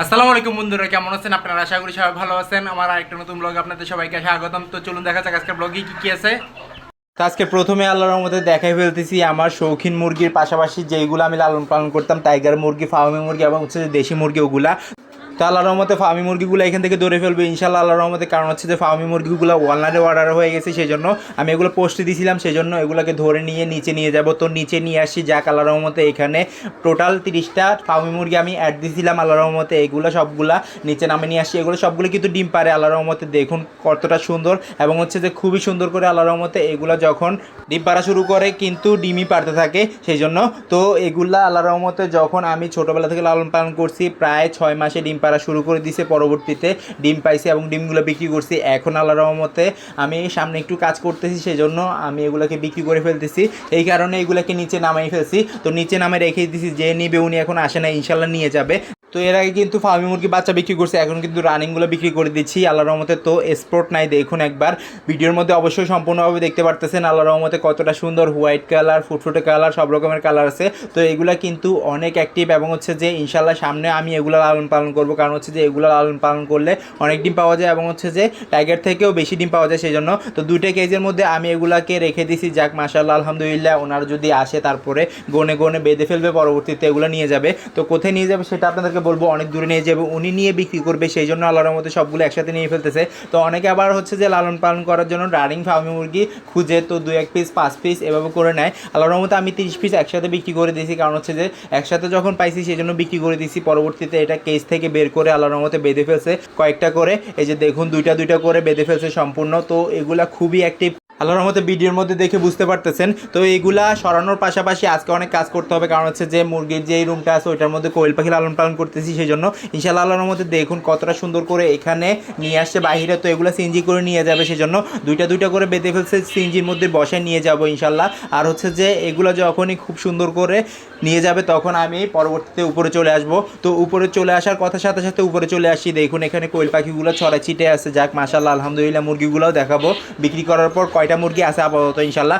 আসসালামু আলাইকুম বন্ধুরা, কেমন আছেন? আপনারা আশা করি সবাই ভালো আছেন। আমার আরেকটা নতুন ব্লগ আপনাদের সবাইকে স্বাগতম। তো চলুন দেখা যাক আজকের ব্লগে কি কি আছে। আজকে প্রথমে আল্লাহর মধ্যে দেখাই ফেলতেছি আমার শৌখিন মুরগির পাশাপাশি যেগুলো আমি লালন পালন করতাম টাইগার মুরগি ফার্মি মুরগি এবং হচ্ছে দেশি মুরগি, ওগুলা। তো আল্লাহর রহমতে ফার্মি মুরগিগুলো এখান থেকে ধরে ফেলবে ইনশাল্লাহ আল্লাহর রহমতে। কারণ হচ্ছে যে ফার্মি মুরগিগুলো অনলাইনে অর্ডার হয়ে গেছে সেই জন্য আমি এগুলো পোস্টে দিয়েছিলাম সেই জন্য এগুলোকে ধরে নিয়ে নিচে নিয়ে যাব। তো নিচে নিয়ে আসি, যাক আল্লাহর রহমতে এখানে টোটাল তিরিশটা ফার্মি মুরগি আমি অ্যাড দিয়েছিলাম আল্লাহর রহমতে। এগুলো সবগুলা নিচে নামে নিয়ে আসি। এগুলো সবগুলো কিন্তু ডিম পারে, আল্লাহর রহমতে দেখুন কতটা সুন্দর। এবং হচ্ছে যে, খুবই সুন্দর করে আল্লাহর রহমতে এগুলো যখন ডিম পাড়া শুরু করে, কিন্তু ডিমই পারতে থাকে সেই জন্য তো এগুলা আল্লাহর রহমতে যখন আমি ছোটোবেলা থেকে লালন পালন করছি, প্রায় ছয় মাসে ডিম পাড়া শুরু করে দিছে পরবর্তীতে, ডিম পাইছে এবং ডিমগুলো বিক্রি করছি। এখন আল্লাহ রহমতে আমি সামনে একটু কাজ করতেছি, সেজন্য আমি এগুলোকে বিক্রি করে ফেলতেছি। এই কারণে এগুলোকে নিচে নামাই ফেলছি। তো নিচে নামে রেখে দিছি, যে নিবে উনি এখন আসে না ইনশাল্লাহ নিয়ে যাবে। তো এর আগে কিন্তু ফার্মি মুরগি বাচ্চা বিক্রি করছে, এখন কিন্তু রানিংগুলো বিক্রি করে দিচ্ছি আল্লাহ রহমতে। তো স্পোর্ট নাই দেখুন একবার, ভিডিওর মধ্যে অবশ্যই সম্পূর্ণভাবে দেখতে পারতেছেন আল্লাহর রহমতে কতটা সুন্দর হোয়াইট কালার ফুটফুটে কালার সব রকমের কালার আছে। তো এগুলা কিন্তু অনেক অ্যাক্টিভ এবং হচ্ছে যে ইনশাল্লাহ সামনে আমি এগুলো লালন পালন করব, কারণ হচ্ছে যে এগুলো লালন পালন করলে অনেক ডিম পাওয়া যায় এবং হচ্ছে যে টাইগার থেকেও বেশি ডিম পাওয়া যায় সেই জন্য তো দুইটা কেজের মধ্যে আমি এগুলাকে রেখে দিছি, যাক মাশাল্লাহ আলহামদুলিল্লাহ, ওনার যদি আসে তারপরে গনে গনে বেঁধে ফেলবে, পরবর্তীতে এগুলো নিয়ে যাবে। তো কোথায় নিয়ে যাবে সেটা আপনাদেরকে বলব, অনেক দূরে নিয়ে যাবে, উনি নিয়ে বিক্রি করবে, সেই জন্য আল্লাহর মধ্যে সবগুলো একসাথে নিয়ে ফেলতেছে। তো অনেকে আবার হচ্ছে যে লালন পালন করার জন্য রানিং ফার্মি মুরগি খুঁজে তো দু এক পিস পাঁচ পিস এভাবে করে নেয়। আল্লাহর মধ্যে আমি তিরিশ পিস একসাথে বিক্রি করে দিয়েছি, কারণ হচ্ছে যে একসাথে যখন পাইছি সেই জন্য বিক্রি করে দিয়েছি। পরবর্তীতে এটা কেস থেকে বের করে আল্লাহর মধ্যে বেঁধে ফেলছে কয়েকটা করে। এই যে দেখুন, দুইটা দুইটা করে বেঁধে ফেলছে সম্পূর্ণ। তো এগুলা খুবই অ্যাক্টিভ আল্লাহর রহমতে ভিডিওর মধ্যে দেখে বুঝতে পারতেছেন। তো এইগুলা সরানোর পাশাপাশি আজকে অনেক কাজ করতে হবে, কারণ হচ্ছে যে মুরগির যে রুমটা আছে, ওইটার মধ্যে কোয়েল পাখি লালন পালন করতেছি সেই জন্য ইনশাল্লাহ আল্লাহর মধ্যে দেখুন কতটা সুন্দর করে এখানে নিয়ে আসছে, বাহিরে তো এগুলো সিনজি করে নিয়ে যাবে সেই জন্য দুইটা দুইটা করে বেঁধে ফেলছে সিনজির মধ্যে বসে নিয়ে যাব ইনশাল্লাহ আর হচ্ছে যে এগুলো যখনই খুব সুন্দর করে নিয়ে যাবে তখন আমি পরবর্তীতে উপরে চলে আসব। তো উপরে চলে আসার কথার সাথে সাথে উপরে চলে আসি, দেখুন এখানে কোয়েল পাখিগুলো ছড়াই ছিটে আছে, যাক মাশাল্লাহ আলহামদুলিল্লাহ মুরগিগুলোও দেখাবো। বিক্রি করার পর কয়টা মুরগি আছে আপাতত ইনশাল্লাহ।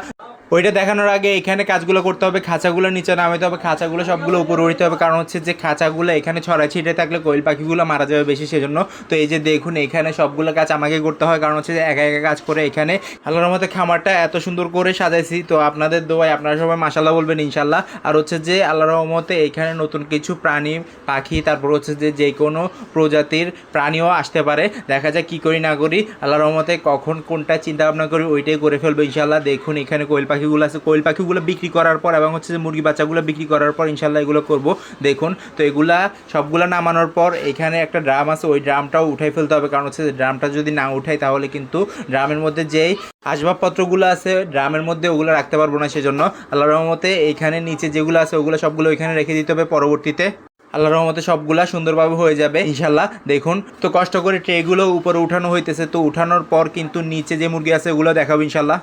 ওইটা দেখানোর আগে এখানে কাজগুলো করতে হবে, খাঁচাগুলো নিচে নামাতে হবে, খাঁচাগুলো সবগুলো উপরে উঠতে হবে। কারণ হচ্ছে যে খাঁচাগুলো এখানে ছড়া ছিটে থাকলে কোয়েল পাখিগুলো মারা যাবে বেশি, সেজন্য তো এই যে দেখুন, এখানে সবগুলো কাজ আমাকে করতে হয়। কারণ হচ্ছে যে একা একা কাজ করে এখানে আল্লাহর মতো খামারটা এত সুন্দর করে সাজাইছি। তো আপনাদের দোয়ায় আপনারা সবাই মাসাল্লাহ বলবেন ইনশাল্লাহ আর হচ্ছে যে আল্লাহর রহমতে এখানে নতুন কিছু প্রাণী, পাখি, তারপর হচ্ছে যে যে কোনো প্রজাতির প্রাণীও আসতে পারে। দেখা যায় কি করি না করি, আল্লাহর রহমতে কখন কোনটা চিন্তা ভাবনা করি, ওইটাই করে ফেলব ইনশাল্লাহ দেখুন এখানে কোয়েল পাখিগুলো আছে, কোয়েল পাখিগুলো বিক্রি করার পর এবং হচ্ছে যে মুরগি বাচ্চাগুলো বিক্রি করার পর ইনশাল্লাহ এগুলো করব। দেখুন, তো এগুলা সবগুলো নামানোর পর এখানে একটা ড্রাম আছে, ওই ড্রামটাও উঠাই ফেলতে হবে। কারণ হচ্ছে ড্রামটা যদি না উঠাই তাহলে কিন্তু ড্রামের মধ্যে যেই আসবাবপত্রগুলো আছে, ড্রামের মধ্যে ওগুলো রাখতে পারব না সেজন্য। আল্লাহ রহমতে এইখানে নিচে যেগুলো আছে, ওগুলো সবগুলো ওইখানে রেখে দিতে হবে পরবর্তীতে। আল্লাহর রহমতে সবগুলা সুন্দরভাবে হয়ে যাবে ইনশাল্লাহ দেখুন, তো কষ্ট করে ট্রেগুলো উপরে উঠানো হইতেছে, তো উঠানোর পর কিন্তু নিচে যে মুরগি আছে, ওগুলো দেখাবো ইনশাল্লাহ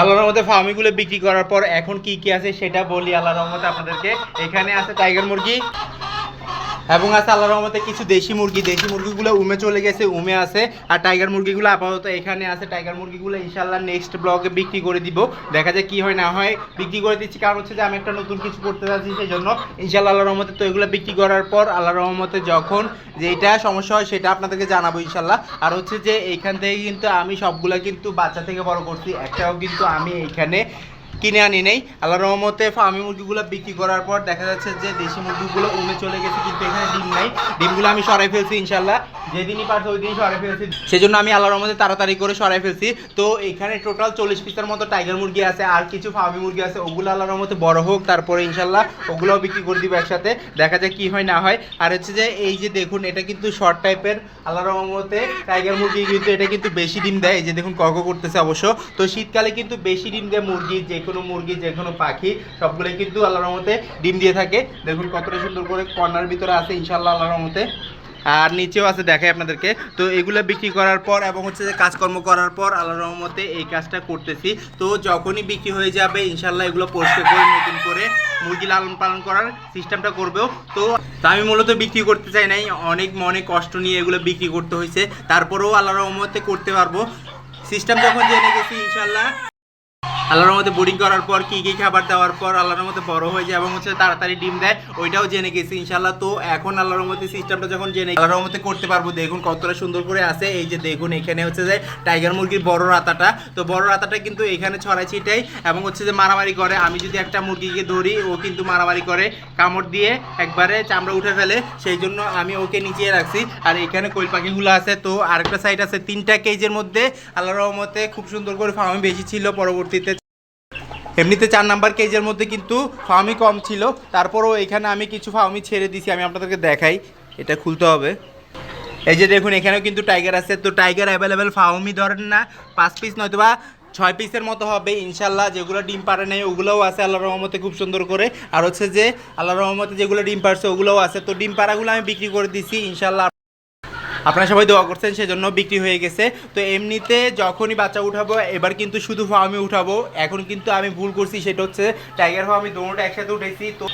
আল্লাহর রহমতে ফার্মিগুলো বিক্রি করার পর এখন কি কি আছে সেটা বলি, আল্লাহর রহমতে আপনাদেরকে। এখানে আছে টাইগার মুরগি। এবং আছে আল্লাহর রহমতে কিছু দেশি মুরগি। দেশি মুরগিগুলো উমে চলে গেছে, উমে আছে। আর টাইগার মুরগিগুলো আপাতত এখানে আছে। টাইগার মুরগিগুলো ইনশাল্লাহ নেক্সট ব্লগে বিক্রি করে দিব। দেখা যায় কি হয় না হয়। বিক্রি করে দিচ্ছি, কারণ হচ্ছে যে আমি একটা নতুন কিছু করতে যাচ্ছি সেই জন্য ইনশাল্লাহ আল্লাহর রহমতে তো এগুলো বিক্রি করার পর আল্লাহর রহমতে যখন যেটা সমস্যা হয় সেটা আপনাদেরকে জানাব ইনশাল্লাহ আর হচ্ছে যে এইখান থেকে কিন্তু আমি সবগুলা কিন্তু বাচ্চা থেকে বড় করছি। একটাও কিন্তু আমি এইখানে কিনে আনি নেই। আল্লাহ রহমতে ফার্মি মুরগিগুলো বিক্রি করার পর দেখা যাচ্ছে যে দেশি মুরগিগুলো উমে চলে গেছে, কিন্তু এখানে ডিম নাই। ডিমগুলো আমি সরাই ফেলছি ইনশাল্লাহ যেদিনই পারছে ওই দিনই সরাই ফেলছি। সেজন্য আমি আল্লাহ রহমতে তাড়াতাড়ি করে সরাই ফেলছি। তো এখানে টোটাল চল্লিশ পিসের মতো টাইগার মুরগি আছে আর কিছু ফার্মি মুরগি আছে। ওগুলো আল্লাহ রহমতে বড় হোক, তারপরে ইনশাল্লাহ ওগুলোও বিক্রি করে দিব একসাথে। দেখা যায় কি হয় না হয়। আর হচ্ছে যে এই যে দেখুন, এটা কিন্তু শর্ট টাইপের আল্লাহ রহমতে টাইগার মুরগি কিন্তু, এটা কিন্তু বেশি ডিম দেয়। এই যে দেখুন, কক করতেছে অবশ্য। তো শীতকালে কিন্তু বেশি ডিম দেয় মুরগি, যে কোনো মুরগি, যে কোনো পাখি, সবগুলোই কিন্তু আল্লাহর রহমতে ডিম দিয়ে থাকে। দেখুন কতটা সুন্দর করে কর্নার ভিতরে আছে ইনশাল্লাহ আল্লাহ রহমতে। আর নিচেও আছে, দেখাই আপনাদেরকে। তো এগুলো বিক্রি করার পর এবং হচ্ছে যে কাজকর্ম করার পর আল্লাহ রহমতে এই কাজটা করতেছি। তো যখনই বিক্রি হয়ে যাবে ইনশাল্লাহ এগুলো পরিষ্কার করে, নতুন করে মুরগি লালন পালন করার সিস্টেমটা করবেও। তো আমি মূলত বিক্রি করতে চাই নাই, অনেক মনে কষ্ট নিয়ে এগুলো বিক্রি করতে হয়েছে। তারপরেও আল্লাহ রহমতে করতে পারব। সিস্টেম যখন জেনে গেছি ইনশাল্লাহ আল্লাহর মধ্যে বোর্ডিং করার পর কি কি খাবার দেওয়ার পর আল্লাহর মধ্যে বড় হয়ে যায় এবং হচ্ছে তাড়াতাড়ি ডিম দেয়, ওইটাও জেনে গেছি ইনশাল্লাহ তো এখন আল্লাহর মধ্যে সিস্টেমটা যখন জেনে আল্লাহর মধ্যে করতে পারব। দেখুন কতটা সুন্দর করে আছে। এই যে দেখুন, এখানে হচ্ছে যে টাইগার মুরগির বড় রাতাটা। তো বড় রাতাটা কিন্তু এখানে ছড়াই ছিটাই এবং হচ্ছে যে মারামারি করে। আমি যদি একটা মুরগিকে ধরি, ও কিন্তু মারামারি করে। কামড় দিয়ে একবারে চামড়া উঠে ফেলে, সেই জন্য আমি ওকে নিচে রাখছি। আর এখানে কোয়েল পাখিগুলো আছে? তো আরেকটা সাইড আছে, তিনটা কেজের মধ্যে। আল্লাহর রহমতে খুব সুন্দর করে ফার্মে বেশি ছিল, পরবর্তীতে এমনিতে চার নাম্বার কেজের মধ্যে কিন্তু ফার্মই কম ছিল। তারপরও এখানে আমি কিছু ফার্মই ছেড়ে দিছি, আমি আপনাদেরকে দেখাই। এটা খুলতে হবে। এই যে দেখুন, এখানেও কিন্তু টাইগার আছে। তো টাইগার অ্যাভেলেবেল ফার্মই ধরেন না, পাঁচ পিস নয়তো বা ছয় পিসের মতো হবে ইনশাল্লাহ যেগুলো ডিম পারে নেই, ওগুলোও আছে আল্লাহ রহমতে খুব সুন্দর করে। আর হচ্ছে যে, আল্লাহ রহমতে যেগুলো ডিম পারছে, ওগুলোও আছে। তো ডিম পাড়াগুলো আমি বিক্রি করে দিছি ইনশাল্লাহ আপনারা সবাই দোয়া করছেন, সেজন্য বিক্রি হয়ে গেছে। তো এমনিতে যখনই বাচ্চা উঠাবো, এবার কিন্তু শুধু ফার্মে উঠাবো। এখন কিন্তু আমি ভুল করছি, সেটা হচ্ছে টাইগার ফার্ম আমি দোনোটা একসাথে উঠেছি তো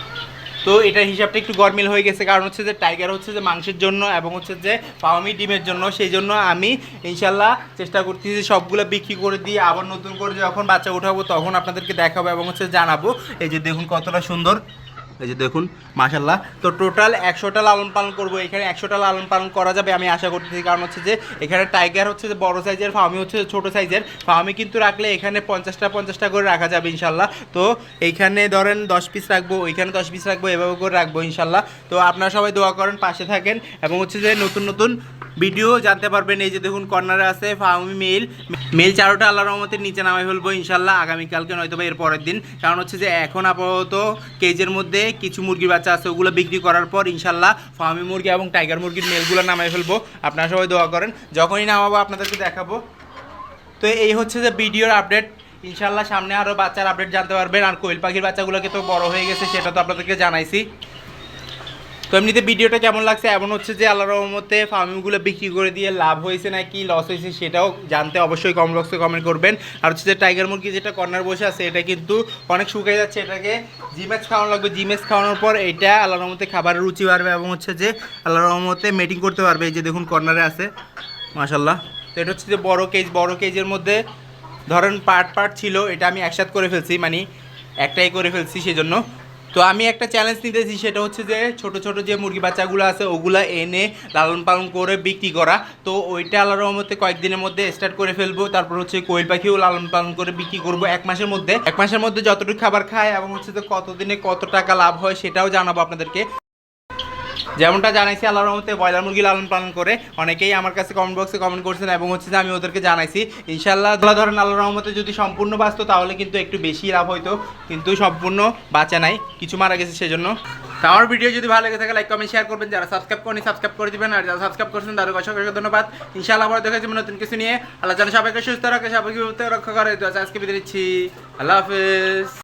তো এটার হিসাবটা একটু গরমিল হয়ে গেছে। কারণ হচ্ছে যে টাইগার হচ্ছে যে মাংসের জন্য এবং হচ্ছে যে ফার্মি ডিমের জন্য সেই জন্য আমি ইনশাল্লাহ চেষ্টা করতেছি সবগুলো বিক্রি করে দিয়ে আবার নতুন করে যখন বাচ্চা উঠাবো, তখন আপনাদেরকে দেখাবো এবং হচ্ছে জানাব। এই যে দেখুন কতটা সুন্দর। এই যে দেখুন মাশাল্লাহ তো টোটাল একশোটা লালন পালন করব। এখানে একশোটা লালন পালন করা যাবে আমি আশা করতেছি। কারণ হচ্ছে যে, এখানে টাইগার হচ্ছে যে বড় সাইজের ফার্মি হচ্ছে ছোটো সাইজের ফার্মি কিন্তু রাখলে এখানে পঞ্চাশটা পঞ্চাশটা করে রাখা যাবে ইনশাল্লাহ তো এইখানে ধরেন দশ পিস রাখব, ওইখানে দশ পিস রাখব, এভাবে করে রাখব ইনশাল্লাহ তো আপনারা সবাই দোয়া করেন, পাশে থাকেন। এবং হচ্ছে যে নতুন নতুন ভিডিও জানতে পারবেন, এই যে দেখুন কর্নারে আছে ফার্মি মেল মেল চারোটা আল্লাহ রহমতের নিচে নামাই ফেলব ইনশাল্লাহ আগামীকালকে, নয়তো বা এর পরের দিন। কারণ হচ্ছে যে এখন আপাতত কেজের মধ্যে কিছু মুরগির বাচ্চা আছে, ওগুলো বিক্রি করার পর ইনশাল্লাহ ফার্মি মুরগি এবং টাইগার মুরগির মেলগুলো নামাই ফেলব। আপনারা সবাই দোয়া করেন, যখনই নামাবো আপনাদেরকে দেখাবো। তো এই হচ্ছে যে ভিডিওর আপডেট ইনশাল্লাহ সামনে আরও বাচ্চার আপডেট জানতে পারবেন। আর কোয়েল পাখির বাচ্চাগুলোকে তো বড় হয়ে গেছে, সেটা তো আপনাদেরকে জানাইছি। তো এমনিতে ভিডিওটা কেমন লাগছে? এমন হচ্ছে যে আল্লাহ রহমতে ফার্মিংগুলো বিক্রি করে দিয়ে লাভ হয়েছে নাকি লস হয়েছে সেটাও জানতে অবশ্যই কমেন্ট বক্সে কমেন্ট করবেন। আর হচ্ছে যে টাইগার মুরগি যেটা কর্নার বসে আছে, এটা কিন্তু অনেক শুকিয়ে যাচ্ছে এটাকে। জিমেক্স খাওয়ানো লাগবে জিমেক্স খাওয়ানোর পর এটা আল্লাহ রহমতে খাবারের রুচি বাড়বে এবং হচ্ছে যে আল্লাহ রহমতে মেটিং করতে পারবে। এই যে দেখুন কর্নারে আছে মাশাল্লাহ তো এটা হচ্ছে যে বড় কেজ বড় কেজের মধ্যে ধরেন পার্ট পার্ট ছিল, এটা আমি একসাথ করে ফেলছি মানে একটাই করে ফেলছি সেজন্য। তো আমি একটা চ্যালেঞ্জ নিতেছি, সেটা হচ্ছে যে ছোট ছোট যে মুরগি বাচ্চাগুলো আছে, ওগুলা এনে লালন পালন করে বিক্রি করা। তো ওইটা আল্লাহ রহমতে কয়েকদিনের মধ্যে স্টার্ট করে ফেলব। তারপর হচ্ছে কোয়েল পাখিও লালন পালন করে বিক্রি করব এক মাসের মধ্যে। এক মাসের মধ্যে যতটুকু খাবার খায় এবং হচ্ছে যে কতদিনে কত টাকা লাভ হয় সেটাও জানাব আপনাদেরকে। যেমনটা জানাইছি, আল্লাহর রহমতে ব্রয়লার মুরগি লালন পালন করে অনেকেই আমার কাছে কমেন্ট বক্সে কমেন্ট করছেন এবং হচ্ছে যে আমি ওদেরকে জানাইছি ইনশাল্লাহ ধরেন আল্লাহর রহমতে যদি সম্পূর্ণ বাঁচতো তাহলে কিন্তু একটু বেশি লাভ হইতো, কিন্তু সম্পূর্ণ বাঁচা নাই, কিছু মারা গেছে সেজন্য। আমার ভিডিও যদি ভালো লেগে থাকে লাইক কমেন্ট শেয়ার করবেন। যারা সাবস্ক্রাইব করেনি সাবস্ক্রাইব করে দিবেন। আর যারা সাবস্ক্রাইব করছেন, তাদের অসংখ্য ধন্যবাদ। ইনশাআল্লাহ আবার দেখা যাবে নতুন কিছু নিয়ে। আল্লাহ যেন সবাইকে সুস্থ রাখে, সবাইকে রক্ষা করে। আজকে বিদায় দিচ্ছি আল্লাহ হাফেজ।